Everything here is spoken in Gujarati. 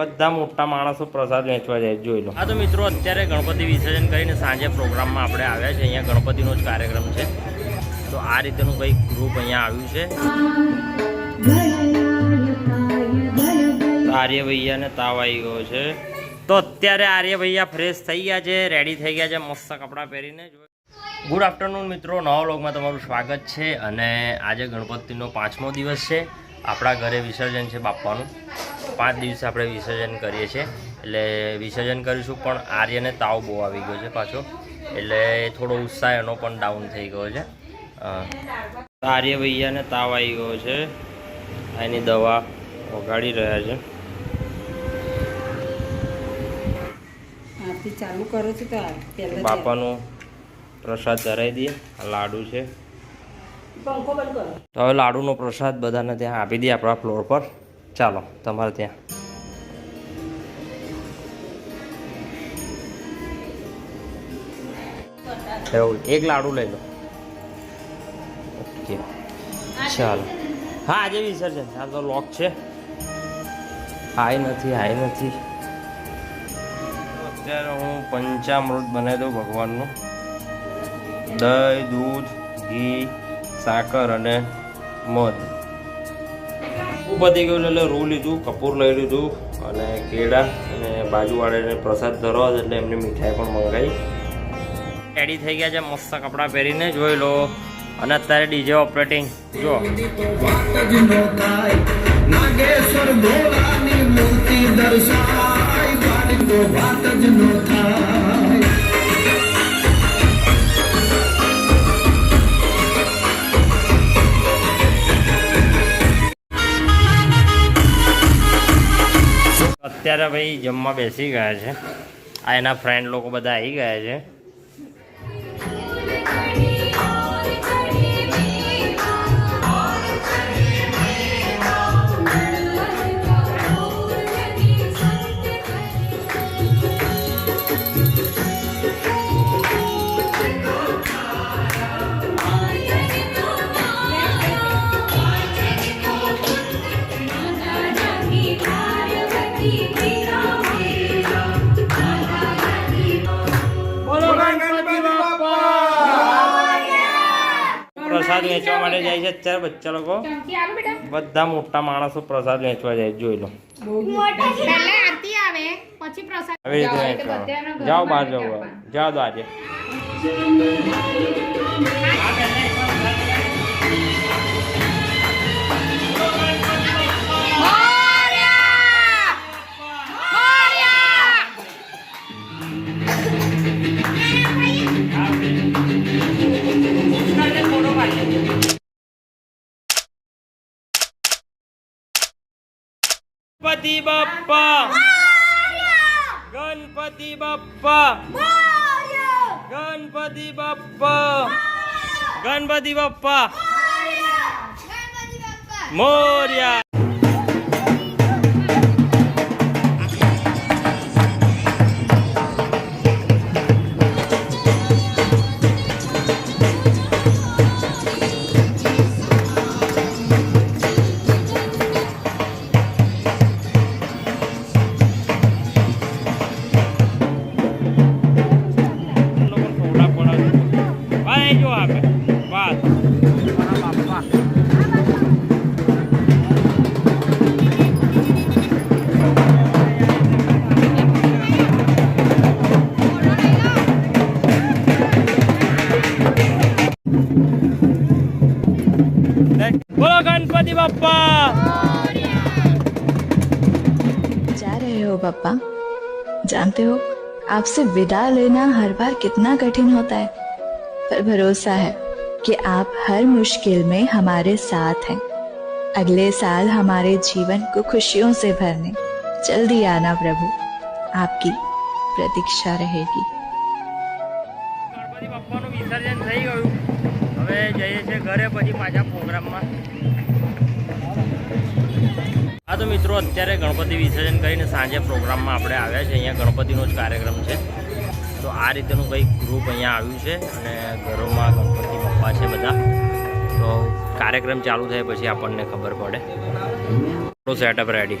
બધા મોટા માણસો પ્રસાદ વેચવા જાય, જોઈ લો. હા, તો મિત્રો, અત્યારે ગણપતિ વિસર્જન કરીને સાંજે પ્રોગ્રામમાં આપણે આવ્યા છે અહીંયા ગણપતિનો જ કાર્યક્રમ છે. તો આ રીતેનું કંઈક ગ્રુપ અહીંયા આવ્યું છે. આર્ય ભૈયાને તાવ આવી ગયો છે. તો અત્યારે આર્ય ભૈયા ફ્રેશ થઈ ગયા છે રેડી થઈ ગયા છે, મસ્ત કપડાં પહેરીને. ગુડ આફ્ટરનૂન મિત્રો. નવા લોગમાં તમારું સ્વાગત છે. અને આજે ગણપતિનો પાંચમો દિવસ છે. આપણા ઘરે વિસર્જન છે બાપાનું પાંચ દિવસે આપણે વિસર્જન કરીએ છીએ. એટલે વિસર્જન કરીશું પણ આર્યને તાવ બહુ આવી ગયો છે પાછો. એટલે થોડો ઉત્સાહ એનો પણ ડાઉન થઈ ગયો છે. આર્ય ભૈયાને તાવ આવી ગયો છે. એની દવા વગાડી રહ્યા છે. આરતી ચાલુ કરો છો તો બાપાનું પ્રસાદ ધરાવી દઈએ. આ લાડુ છે. તો હવે લાડુનો પ્રસાદ બધાને ત્યાં આપી દઈએ આપણા ફ્લોર પર. ચાલો તમારે ત્યાં. એવું એક લાડુ લઈ લો. ઓકે. ચાલો. હા આજે વિસર્જન આ તો લોક છે. હાઈ નથી હાઈ નથી. અત્યારે હું પંચામૃત બનાવી દઉં ભગવાનનું. દહીં દૂધ ઘી સાકર અને મધ. ખૂબ ગયું એટલે રૂ લીધું, કપૂર લઈ લીધું અને કેળા અને બાજુવાળાને પ્રસાદ ધરો એટલે એમને મીઠાઈ પણ મંગાવી રેડી થઈ ગયા છે મસ્ત કપડાં પહેરીને, જોઈ લો. અને અત્યારે ડીજે ઓપરેટિંગ જો નાગેશ્વર ભોળાની મૂર્તિ દર્શાય વાત જ નો થાય અત્યારે ભાઈ જમવા બેસી ગયા છે. આ એના ફ્રેન્ડ લોકો બધા આવી ગયા છે. પ્રસાદ વેચવા માટે જાય છે અત્યારે બચ્ચા લોકો. બધા મોટા માણસો પ્રસાદ વેચવા જાય જોઈ લો. આવે રીતે જાઓ બહાર જાઓ. જાઓ આજે. ગણપતિ બાપ્પા ગણપતિ બાપ્પા ગણપતિ બાપ્પા ગણપતિ બાપ્પા મોર્યા ગણપતિ બાપ્પા जा रहे हो पापा जानते हो आपसे विदा लेना हर बार कितना कठिन होता है पर भरोसा है कि आप हर मुश्किल में हमारे साथ हैं अगले साल हमारे जीवन को खुशियों से भरने जल्दी आना प्रभु आपकी प्रतीक्षा रहेगी ગણપતિ બાપ્પાનું વિસર્જન થઈ ગયું હવે જઈએ છીએ ઘરે પછી પાછા પ્રોગ્રામમાં હા, તો મિત્રો, અત્યારે ગણપતિ વિસર્જન કરીને સાંજે પ્રોગ્રામમાં આપણે આવ્યા છે અહીંયા ગણપતિનો જ કાર્યક્રમ છે. તો આ રીતેનું કંઈક ગ્રુપ અહીંયા આવ્યું છે અને ઘરોમાં ગણપતિ બપ્પા છે બધા. તો કાર્યક્રમ ચાલુ થાય પછી આપણને ખબર પડે. તો setup ready